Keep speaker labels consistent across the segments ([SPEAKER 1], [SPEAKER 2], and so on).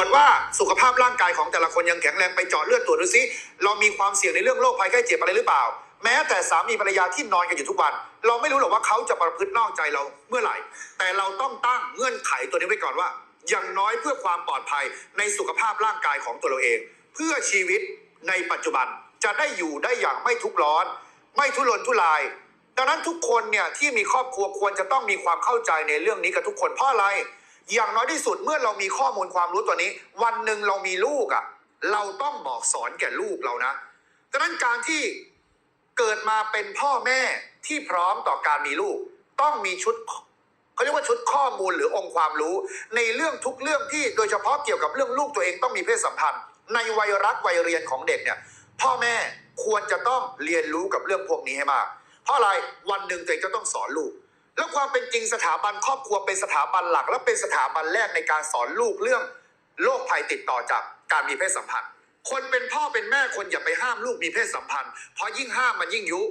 [SPEAKER 1] วจว่าสุขภาพร่างกายของแต่ละคนยังแข็งแรงไปเจาะเลือดตรวจดูซิเรามีความเสี่ยงในเรื่องโรคภัยไข้เจ็บอะไรหรือเปล่า แม้แต่สามีภรรยาที่นอนกันอยู่ทุกวัน เราไม่รู้หรอกว่าเขาจะประพฤตินอกใจเราเมื่อไหร่ แต่เราต้องตั้งเงื่อนไขตัวนี้ไว้ก่อนว่า อย่างน้อยเพื่อความปลอดภัยในสุขภาพร่างกายของตัวเราเอง เพื่อชีวิตในปัจจุบันจะได้อยู่ได้อย่างไม่ทุกข์ร้อน ไม่ทุรนทุรายดังนั้นทุกคนเนี่ยที่มีครอบครัวควรจะต้องมีความเข้าใจในเรื่องนี้กับทุกคนเพราะอะไร อย่างน้อยที่สุดเมื่อเรามีข้อมูลความรู้ตัวนี้ วันหนึ่งเรามีลูกอะ่ะ เราต้องบอกสอนแก่ลูกเรานะดังนั้นการที่เกิดมาเป็นพ่อแม่ที่พร้อมต่อการมีลูก ต้องมีชุดเขาเรียกว่าชุดข้อมูลหรือองค์ความรู้ ในเรื่องทุกเรื่องที่โดยเฉพาะเกี่ยวกับเรื่องลูกตัวเองต้องมีเพศสัมพันธ์ ในวัยรักวัยเรียนของเด็กเนี่ย พ่อแม่ควรจะต้องเรียนรู้กับเรื่องพวกนี้ให้มาก เพราะอะไรวันหนึ่งตัวเองจะต้องสอนลูก แล้วความเป็นจริงสถาบันครอบครัวเป็นสถาบันหลัก และเป็นสถาบันแรกในการสอนลูกเรื่องโรคภัยติดต่อจากการมีเพศสัมพันธ์ คนเป็นพ่อเป็นแม่คนอย่าไปห้ามลูกมีเพศสัมพันธ์ เพราะยิ่งห้ามมันยิ่งยุ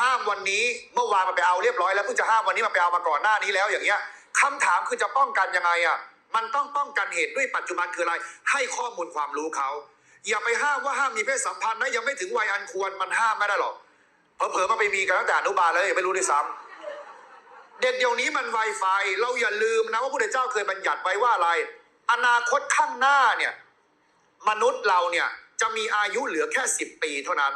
[SPEAKER 1] ห้ามวันนี้เมื่อวานมันไปเอาเรียบร้อยแล้วเพิ่งจะห้ามวันนี้มันไปเอามาก่อนหน้านี้แล้วอย่างเงี้ยคำถามคือจะป้องกันยังไงอะมันต้องป้องกันเหตุด้วยปัจจุบันคืออะไร ให้ข้อมูลความรู้เขาอย่าไปห้ามว่าห้ามมีเพศสัมพันธ์นะยังไม่ถึงวัยอันควรมันห้ามไม่ได้หรอกเผลอๆมาไปมีกันตั้งแต่อนุบาลแล้วยังไม่รู้ด้วยซ้ำ เด็กเดี๋ยวนี้มันไวไฟเราอย่าลืมนะว่าพระพุทธเจ้าเคยบัญญัติไว้ว่าอะไร อนาคตข้างหน้าเนี่ยมนุษย์เราเนี่ยจะมีอายุเหลือแค่ 10 ปีเท่านั้น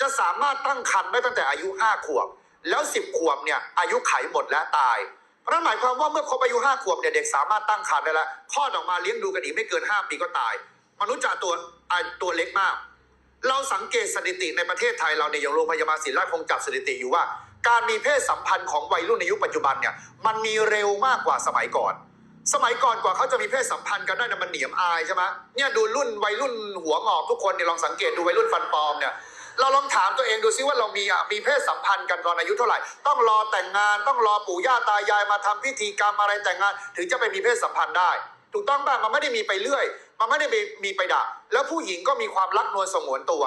[SPEAKER 1] จะสามารถตั้งครรภ์ได้ตั้งแต่อายุ 5 ขวบ แล้ว 10 ขวบเนี่ยอายุไขหมดและตาย เพราะนั่นหมายความว่าเมื่อครบอายุ 5 ขวบเนี่ยเด็กสามารถตั้งครรภ์ได้แล้วคลอดออกมาเลี้ยงดูกันอีกไม่เกิน 5 ปีก็ตาย มนุษย์จะตัวตัวเล็กมาก เราสังเกตสถิติในประเทศไทยเราเนี่ยอย่างโรงพยาบาลศิริราชคงจับสถิติอยู่ว่า การมีเพศสัมพันธ์ของวัยรุ่นในยุคปัจจุบันเนี่ยมันมีเร็วมากกว่าสมัยก่อน สมัยก่อนกว่าเขาจะมีเพศสัมพันธ์กันได้นะมันเหนียมอายใช่ไหมเนี่ยดูรุ่นวัยรุ่นหัวงอกทุกคนเนี่ยลองสังเกตดูวัยรุ่นฟันปลอมเนี่ยเราลองถามตัวเองดูซิว่าเรามีอะมีเพศสัมพันธ์กันตอนอายุเท่าไหร่ ต้องรอแต่งงานต้องรอปู่ย่าตายายมาทำพิธีกรรมอะไรแต่งงาน ถึงจะไปมีเพศสัมพันธ์ได้ ถูกต้องป่ะมันไม่ได้มีไปเรื่อย มันไม่ได้มีมีไปดักแล้วผู้หญิงก็มีความรักนวลสงวนตัว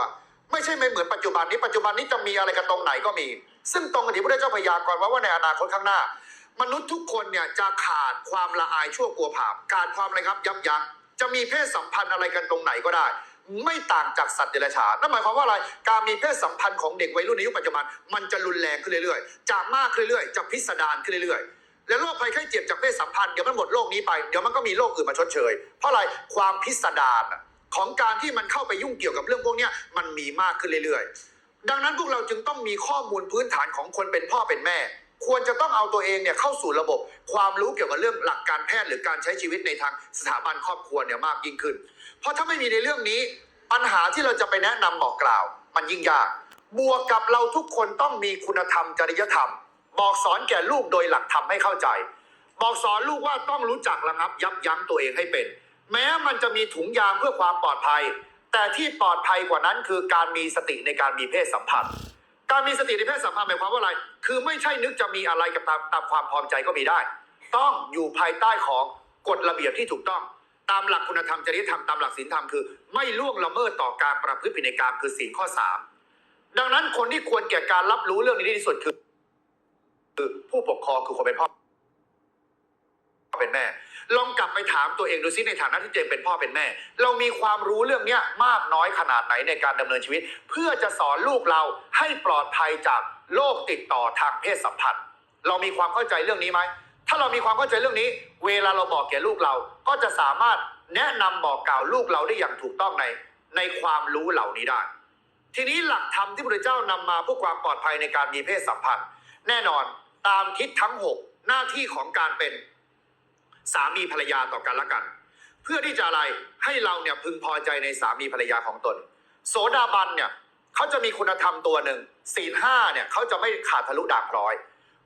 [SPEAKER 1] ไม่ใช่ไม่เหมือนปัจจุบันนี้ปัจจุบันนี้จะมีอะไรกันตรงไหนก็มี ซึ่งตรงกับที่พระเจ้าพยากรณ์ไว้ว่าในอนาคตข้างหน้า มนุษย์ทุกคนเนี่ยจะขาดความละอายชั่วกลัวผาปขาดความอะไรครับยับยั้งจะมีเพศสัมพันธ์อะไรกันตรงไหนก็ได้ ไม่ต่างจากสัตว์เดรัจฉานนั่นหมายความว่าอะไรการมีเพศสัมพันธ์ของเด็กวัยรุ่นในยุคปัจจุบัน มันจะรุนแรงขึ้นเรื่อยๆจะมากขึ้นเรื่อยๆจะพิสดารขึ้นเรื่อยๆและโรคภัยไข้เจ็บจากเพศสัมพันธ์เดี๋ยวมันหมดโรคนี้ไปเดี๋ยวมันก็มีโรคอื่นมาชดเชย เพราะอะไรความพิสดารของการที่มันเข้าไปยุ่งเกี่ยวกับเรื่องพวกนี้มันมีมากขึ้นเรื่อยๆ ดังนั้นพวกเราจึงต้องมีข้อมูลพื้นฐานของคนเป็นพ่อเป็นแม่ ควรจะต้องเอาตัวเองเนี่ยเข้าสู่ระบบ ความรู้เกี่ยวกับเรื่องหลักการแพทย์หรือการใช้ชีวิตในทางสถาบันครอบครัวเนี่ยมากยิ่งขึ้น เพราะถ้าไม่มีในเรื่องนี้ ปัญหาที่เราจะไปแนะนำบอกกล่าว มันยิ่งยาก บวกกับเราทุกคนต้องมีคุณธรรมจริยธรรม บอกสอนแก่ลูกโดยหลักธรรมให้เข้าใจ บอกสอนลูกว่าต้องรู้จักระงับยับยั้งตัวเองให้เป็น แม้มันจะมีถุงยางเพื่อความปลอดภัย แต่ที่ปลอดภัยกว่านั้นคือการมีสติในการมีเพศสัมพันธ์ การมีสติในเพศสัมพันธ์หมายความว่าอะไร คือไม่ใช่นึกจะมีอะไรกับตามตามความพร้อมใจก็มีได้ ต้องอยู่ภายใต้ของกฎระเบียบที่ถูกต้อง ตามหลักคุณธรรมจริยธรรมตามหลักศีลธรรมคือ ไม่ล่วงละเมิดต่อการประพฤติผิดในกรรคือศีลข้อสามดังนั้นคนที่ควรแก่การรับรู้เรื่องนี้ที่สุดคือ คือผู้ปกครองคือคนเป็นพ่อ เป็นแม่ ลองกลับไปถามตัวเองดูซิในฐานะที่เองเป็นพ่อเป็นแม่ เรามีความรู้เรื่องเนี้ยมากน้อยขนาดไหนในการดำเนินชีวิต เพื่อจะสอนลูกเราให้ปลอดภัยจากโรคติดต่อทางเพศสัมพันธ์ เรามีความเข้าใจเรื่องนี้ไหมถ้าเรามีความเข้าใจเรื่องนี้ เวลาเราบอกแก่ลูกเราก็จะสามารถแนะนำบอกกล่าวลูกเราได้อย่างถูกต้องในในความรู้เหล่านี้ได้ ทีนี้หลักธรรมที่พระเจ้านำมาเพื่อความปลอดภัยในการมีเพศสัมพันธ์ แน่นอนตามทิศทั้งหกหน้าที่ของการเป็น สามีภรรยาต่อกันละกัน เพื่อที่จะอะไรให้เราเนี่ยพึงพอใจในสามีภรรยาของตน โสดาบันเนี่ยเขาจะมีคุณธรรมตัวหนึ่งศีลห้าเนี่ยเขาจะไม่ขาดทะลุด่างพร้อย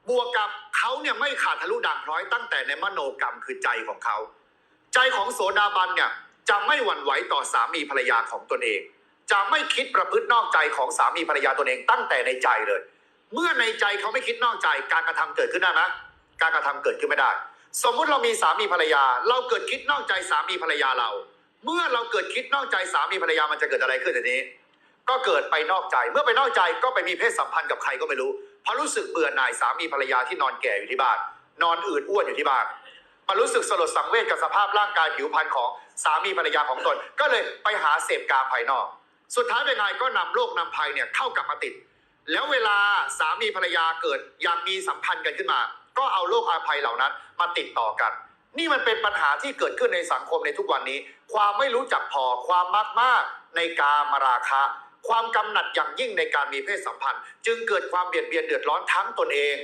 [SPEAKER 1] บวกกับเขาเนี่ยไม่ขาดทะลุด่างพร้อย ตั้งแต่ในมโนกรรมคือใจของเขา ใจของโสดาบันเนี่ยจะไม่หวั่นไหวต่อสามีภรรยาของตนเอง จะไม่คิดประพฤตินอกใจของสามีภรรยาตนเองตั้งแต่ในใจเลย เมื่อในใจเขาไม่คิดนอกใจ การกระทำเกิดขึ้นได้ไหมการกระทำเกิดขึ้นไม่ได้ สมมุติเรามีสามีภรรยา เราเกิดคิดนอกใจสามีภรรยาเรา เมื่อเราเกิดคิดนอกใจสามีภรรยามันจะเกิดอะไรขึ้นทีนี้ ก็เกิดไปนอกใจ เมื่อไปนอกใจก็ไปมีเพศสัมพันธ์กับใครก็ไม่รู้เพราะรู้สึกเบื่อหน่ายสามีภรรยาที่นอนแก่อยู่ที่บ้าน นอนอืดอ้วนอยู่ที่บ้านมันรู้สึกสลดสังเวชกับสภาพร่างกายผิวพรรณของสามีภรรยาของตน ก็เลยไปหาเสพกามภายนอก สุดท้ายเป็นไงก็นำโรคนำภัยเนี่ยเข้ากลับมาติด แล้วเวลาสามีภรรยาเกิดอยากมีสัมพันธ์กันขึ้นมา ก็เอาโรคอาภัยเหล่านั้นมาติดต่อกัน นี่มันเป็นปัญหาที่เกิดขึ้นในสังคมในทุกวันนี้ ความไม่รู้จักพอความมากมากในการมาราคะ ความกำหนัดอย่างยิ่งในการมีเพศสัมพันธ์ จึงเกิดความเบียดเบียนเดือดร้อนทั้งตนเอง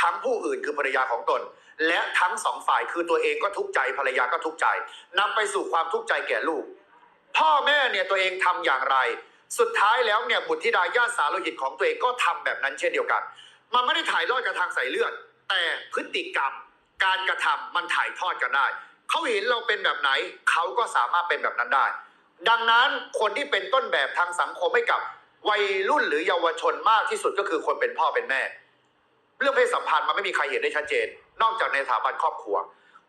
[SPEAKER 1] ทั้งผู้อื่นคือภรรยาของตน และทั้งสองฝ่ายคือตัวเองก็ทุกข์ใจภรรยาก็ทุกข์ใจนำไปสู่ความทุกข์ใจแก่ลูก พ่อแม่เนี่ยตัวเองทำอย่างไร สุดท้ายแล้วเนี่ยบุตรธิดาญาติสารโลหิตของตัวเองก็ทำแบบนั้นเช่นเดียวกัน มันไม่ได้ถ่ายทอดกันทางสายเลือด แต่พฤติกรรมการกระทำมันถ่ายทอดกันได้ เขาเห็นเราเป็นแบบไหน เขาก็สามารถเป็นแบบนั้นได้ ดังนั้นคนที่เป็นต้นแบบทางสังคมให้กับวัยรุ่นหรือเยาวชนมากที่สุดก็คือคนเป็นพ่อเป็นแม่ เรื่องเพศสัมพันธ์มันไม่มีใครเห็นได้ชัดเจน นอกจากในสถาบันครอบครัว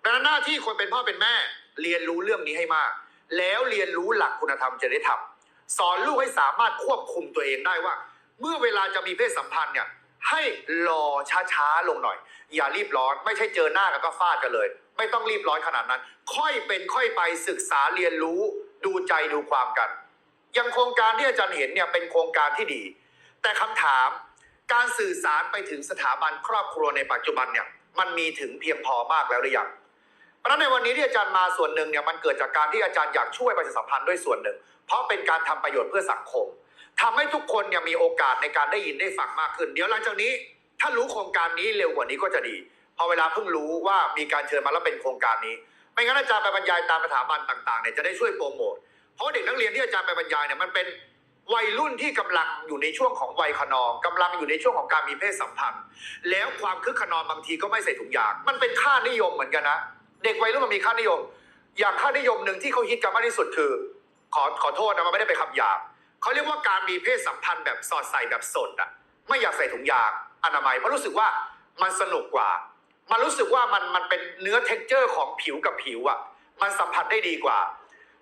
[SPEAKER 1] ดังนั้นหน้าที่คนเป็นพ่อเป็นแม่ เรียนรู้เรื่องนี้ให้มาก แล้วเรียนรู้หลักคุณธรรมจริยธรรมสอนลูกให้สามารถควบคุมตัวเองได้ว่า เมื่อเวลาจะมีเพศสัมพันธ์เนี่ย ให้รอช้าๆลงหน่อย อย่ารีบร้อนไม่ใช่เจอหน้ากันก็ฟาดกันเลย ไม่ต้องรีบร้อนขนาดนั้น ค่อยเป็นค่อยไปศึกษาเรียนรู้ดูใจดูความกันย่างโครงการที่อาจารย์เห็นเนี่ยเป็นโครงการที่ดี แต่คำถามการสื่อสารไปถึงสถาบันครอบครัวในปัจจุบันเนี่ยมันมีถึงเพียงพอมากแล้วหรือยัง เพราะในวันนี้ที่อาจารย์มาส่วนหนึ่งเนี่ยมันเกิดจากการที่อาจารย์อยากช่วยประชาสัมพันธ์ด้วยส่วนหนึ่ง เพราะเป็นการทำประโยชน์เพื่อสังคม ทำให้ทุกคนเนี่ยมีโอกาสในการได้ยินได้ฟังมากขึ้น เดี๋ยวหลังจากนี้ ถ้ารู้โครงการนี้เร็วกว่านี้ก็จะดีพอเวลาเพิ่งรู้ว่ามีการเชิญมาแล้วเป็นโครงการนี้ ไม่งั้นอาจารย์ไปบรรยายตามสถาบันต่างๆเนี่ยจะได้ช่วยโปรโมทเพราะเด็กนักเรียนที่อาจารย์ไปบรรยายเนี่ยมันเป็นวัยรุ่นที่กำลังอยู่ในช่วงของวัยขนองกำลังอยู่ในช่วงของการมีเพศสัมพันธ์ แล้วความคึกขนองบางทีก็ไม่ใส่ถุงยางมันเป็นค่านิยมเหมือนกันนะเด็กวัยรุ่นมันมีค่านิยม อย่างค่านิยมหนึ่งที่เขาฮิตกันมากที่สุดคือ ขอขอโทษนะมันไม่ได้ไปคำหยาบ เขาเรียกว่าการมีเพศสัมพันธ์แบบสอดใส่แบบสดอะไม่อยากใส่ถุงยางอนามัยเพราะรู้สึกว่ามันสนุกกว่า มันรู้สึกว่ามันมันเป็นเนื้อเท็กเจอร์ของผิวกับผิวอะมันสัมผัสได้ดีกว่า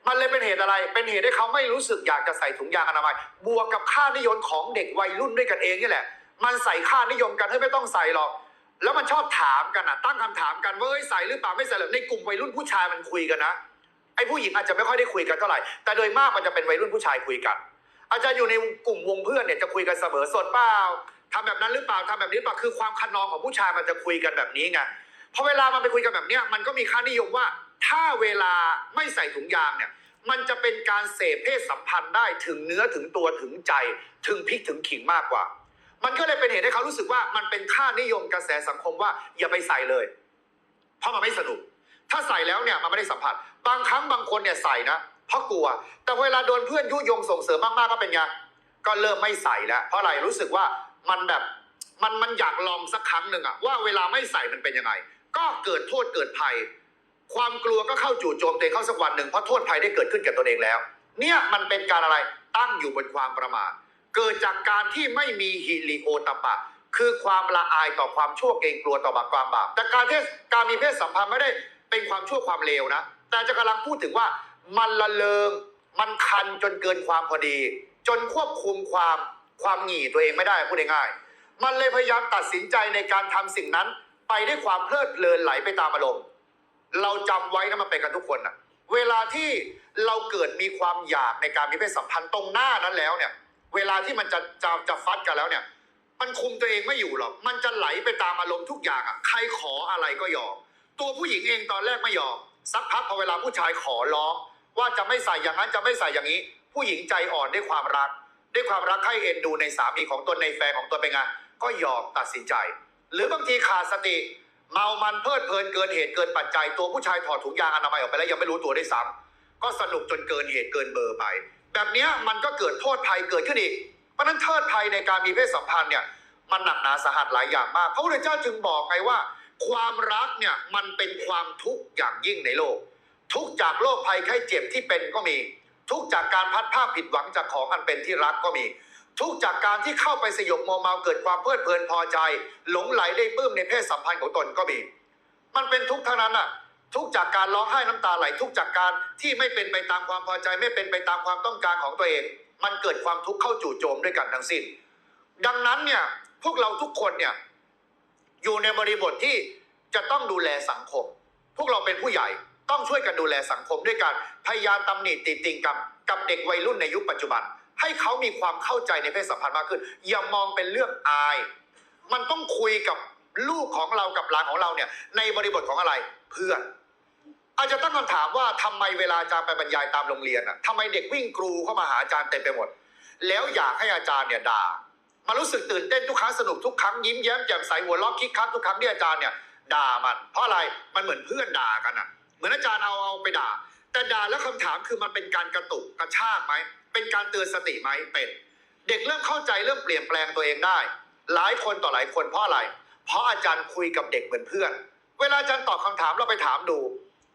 [SPEAKER 1] มันเลยเป็นเหตุอะไร เป็นเหตุให้เขาไม่รู้สึกอยากจะใส่ถุงยางอนามัย บวกกับค่านิยมของเด็กวัยรุ่นด้วยกันเองนี่แหละ มันใส่ค่านิยมกันให้ไม่ต้องใส่หรอก แล้วมันชอบถามกันอะตั้งคำถามกันว่าเอ้ยใส่หรือเปล่าไม่ใส่หรอในกลุ่มวัยรุ่นผู้ชายมันคุยกันนะ ไอ้ผู้หญิงอาจจะไม่ค่อยได้คุยกันเท่าไหร่ แต่โดยมากมันจะเป็นวัยรุ่นผู้ชายคุยกัน อาจจะอยู่ในกลุ่มวงเพื่อนเนี่ยจะคุยกันเสมอสดเปล่าทำแบบนั้นหรือเปล่าทำแบบนี้หรือเปล่าคือความคันนองของผู้ชายมันจะคุยกันแบบนี้ไงพอเวลามันไปคุยกันแบบเนี้ยมันก็มีค่านิยมว่า ถ้าเวลาไม่ใส่ถุงยางเนี่ยมันจะเป็นการเสพเพศสัมพันธ์ได้ถึงเนื้อถึงตัวถึงใจ ถึงพริกถึงขิงมากกว่า มันก็เลยเป็นเหตุให้เขารู้สึกว่ามันเป็นค่านิยมกระแสสังคมว่าอย่าไปใส่เลย เพราะมันไม่สนุก ถ้าใส่แล้วเนี่ยมันไม่ได้สัมผัส บางครั้งบางคนเนี่ยใส่นะ เพราะกลัว แต่เวลาโดนเพื่อนยุยงส่งเสริมมากๆก็เป็นไงก็เริ่มไม่ใส่แล้ว เพราะอะไรรู้สึกว่ามันแบบมันมันอยากลองสักครั้งหนึ่งอะว่าเวลาไม่ใส่มันเป็นยังไง ก็เกิดโทษเกิดภัย ความกลัวก็เข้าจู่โจมตัวเองเข้าสักวันหนึ่งเพราะโทษภัยได้เกิดขึ้นแก่ตนเองแล้ว เนี่ยมันเป็นการอะไรตั้งอยู่บนความประมาทเกิดจากการที่ไม่มีฮิริโอตปะ คือความละอายต่อความชั่วเกรงกลัวต่อบาปความบาปแต่การที่การมีเพศสัมพันธ์ไม่ได้เป็นความชั่วความเลวนะ แต่จะกำลังพูดถึงว่า มันละเลงมันคันจนเกินความพอดี จนควบคุมความความหงี่ตัวเองไม่ได้พูดง่ายๆมันเลยพยายามตัดสินใจในการทำสิ่งนั้น ไปด้วยความเพลิดเพลินไหลไปตามอารมณ์เราจำไว้นะมันเป็นกันทุกคนนะเวลาที่เราเกิดมีความอยากในการมีเพศสัมพันธ์ตรงหน้านั้นแล้วเนี่ย เวลาที่มันจะจะจะฟัดกันแล้วเนี่ย มันคุมตัวเองไม่อยู่หรอกมันจะไหลไปตามอารมณ์ทุกอย่างอะใครขออะไรก็ยอมตัวผู้หญิงเองตอนแรกไม่ยอมสักพักพอเวลาผู้ชายขอร้อง ว่าจะไม่ใส่อย่างนั้นจะไม่ใส่อย่างนี้ ผู้หญิงใจอ่อนด้วยความรัก ด้วยความรักให้เอ็นดูในสามีของตนในแฟนของตนเป็นไงก็ยอมตัดสินใจ หรือบางทีขาดสติ เมามันเพลิดเพลินเกินเหตุเกินปัจจัย ตัวผู้ชายถอดถุงยางอนามัยออกไปแล้วยังไม่รู้ตัวได้วยซ้ำก็สนุกจนเกินเหตุเกินเบอร์ไป แบบนี้มันก็เกิดโทษภัยเกิดขึ้นอีกเพราะฉะนั้นโทษภัยในการมีเพศสัมพันธ์เนี่ยมันหนักหนาสาหัสหลายอย่างมากพระพุทธเจ้าจึงบอกไงว่า ความรักเนี่ยมันเป็นความทุกข์อย่างยิ่งในโลก ทุกจากโรคภัยไข้เจ็บที่เป็นก็มี ทุกจากการพัดภาคผิดหวังจากของอันเป็นที่รักก็มี ทุกจากการที่เข้าไปสยบโมวเมาเกิดความเพลิดเพลินพอใจ หลงไหลได้ปลื้มในเพศสัมพันธ์ของตนก็มี มันเป็นทุกข์ทั้งนั้นอะทุกจากการร้องไห้น้ำตาไหล ทุกจากการที่ไม่เป็นไปตามความพอใจ ไม่เป็นไปตามความต้องการของตัวเอง มันเกิดความทุกข์เข้าจู่โจมด้วยกันทั้งสิ้น ดังนั้นเนี่ยพวกเราทุกคนเนี่ยอยู่ในบริบทที่จะต้องดูแลสังคม พวกเราเป็นผู้ใหญ่ ต้องช่วยกันดูแลสังคมด้วยการพยายามตำหนิติติงกับกับเด็กวัยรุ่นในยุคปัจจุบัน ให้เขามีความเข้าใจในเพศสัมพันธ์มากขึ้น อย่ามองเป็นเรื่องอาย มันต้องคุยกับลูกของเรากับหลานของเราเนี่ยในบริบทของอะไรเพื่อนอาจจะตั้งคำถามว่าทำไมเวลาอาจารย์ไปบรรยายตามโรงเรียนอะทำไมเด็กวิ่งกรูเข้ามาหาอาจารย์เต็มไปหมด แล้วอยากให้อาจารย์เนี่ยด่ามารู้สึกตื่นเต้นทุกครั้งสนุกทุกครั้งยิ้มแย้มแจ่มใสหัวเราะคิกคักทุกครั้งที่อาจารย์เนี่ยด่ามัน เพราะอะไรมันเหมือนเพื่อนด่ากันอะ เหมือนอาจารย์เอาเอาไปด่า แต่ด่าแล้วคำถามคือมันเป็นการกระตุกกระชากไหมเป็นการเตือนสติไหมเป็นเด็กเริ่มเข้าใจเริ่มเปลี่ยนแปลงตัวเองได้ หลายคนต่อหลายคนเพราะอะไร เพราะอาจารย์คุยกับเด็กเหมือนเพื่อน เวลาอาจารย์ตอบคำถามเราไปถามดู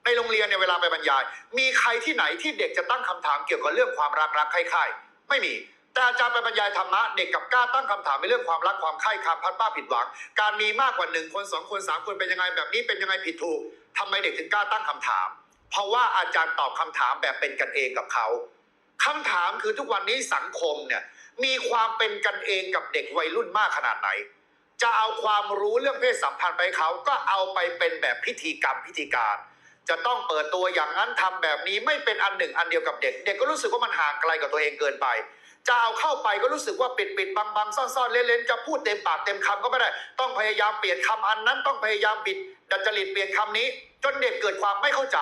[SPEAKER 1] ในโรงเรียนเนี่ยเวลาไปบรรยาย มีใครที่ไหนที่เด็กจะตั้งคำถามเกี่ยวกับเรื่องความรักรักใคร่ๆไม่มีแต่อาจารย์ไปบรรยายธรรมะเด็กกับกล้าตั้งคำถามในเรื่องความรักความใคร่ความพัดป้าผิดหวัง การมีมากกว่าหนึ่งคนสองคนสามคนเป็นยังไงแบบนี้เป็นยังไงผิดถูก ทำไมเด็กถึงกล้าตั้งคำถาม เพราะว่าอาจารย์ตอบคำถามแบบเป็นกันเองกับเขาคำถามคือทุกวันนี้สังคมเนี่ยมีความเป็นกันเองกับเด็กวัยรุ่นมากขนาดไหน จะเอาความรู้เรื่องเพศสัมพันธ์ไปเขาก็เอาไปเป็นแบบพิธีกรรมพิธีการ จะต้องเปิดตัวอย่างนั้นทำแบบนี้ไม่เป็นอันหนึ่งอันเดียวกับเด็ก เด็กก็รู้สึกว่ามันห่างไกลกับตัวเองเกินไปจะเอาเข้าไปก็รู้สึกว่าปิดปิดบังบังซ่อนซ่อนเล่นเล่นจะพูดเต็มปากเต็มคำก็ไม่ได้ ต้องพยายามเปลี่ยนคำอันนั้นต้องพยายามบิด ดัดจริตเปลี่ยนคำนี้ จนเด็กเกิดความไม่เข้าใจ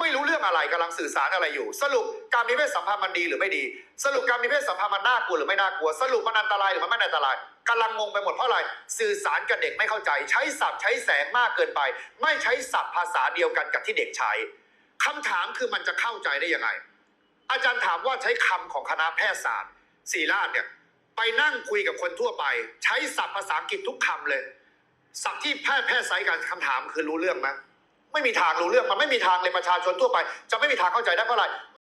[SPEAKER 1] ไม่รู้เรื่องอะไรกำลังสื่อสารอะไรอยู่ สรุปการมีเพศสัมพันธ์มันดีหรือไม่ดี สรุปการมีเพศสัมพันธ์มันน่ากลัวหรือไม่น่ากลัว สรุปมันอันตรายหรือมันไม่อันตรายกำลังงงไปหมดเพราะอะไร สื่อสารกับเด็กไม่เข้าใจ ใช้ศัพท์ใช้แสงมากเกินไป ไม่ใช้ศัพท์ภาษาเดียวกันกับที่เด็กใช้คำถามคือมันจะเข้าใจได้ยังไง อาจารย์ถามว่าใช้คำของคณะแพทยศาสตร์ศรีราชเนี่ยไปนั่งคุยกับคนทั่วไป ใช้ศัพท์ภาษาอังกฤษทุกคำเลย ศัพท์ที่แพทย์แพทย์ใช้กันคำถามคือรู้เรื่องไหมไม่มีทางรู้เรื่องมันไม่มีทางเลยประชาชนทั่วไป จะไม่มีทางเข้าใจได้เพราะอะไร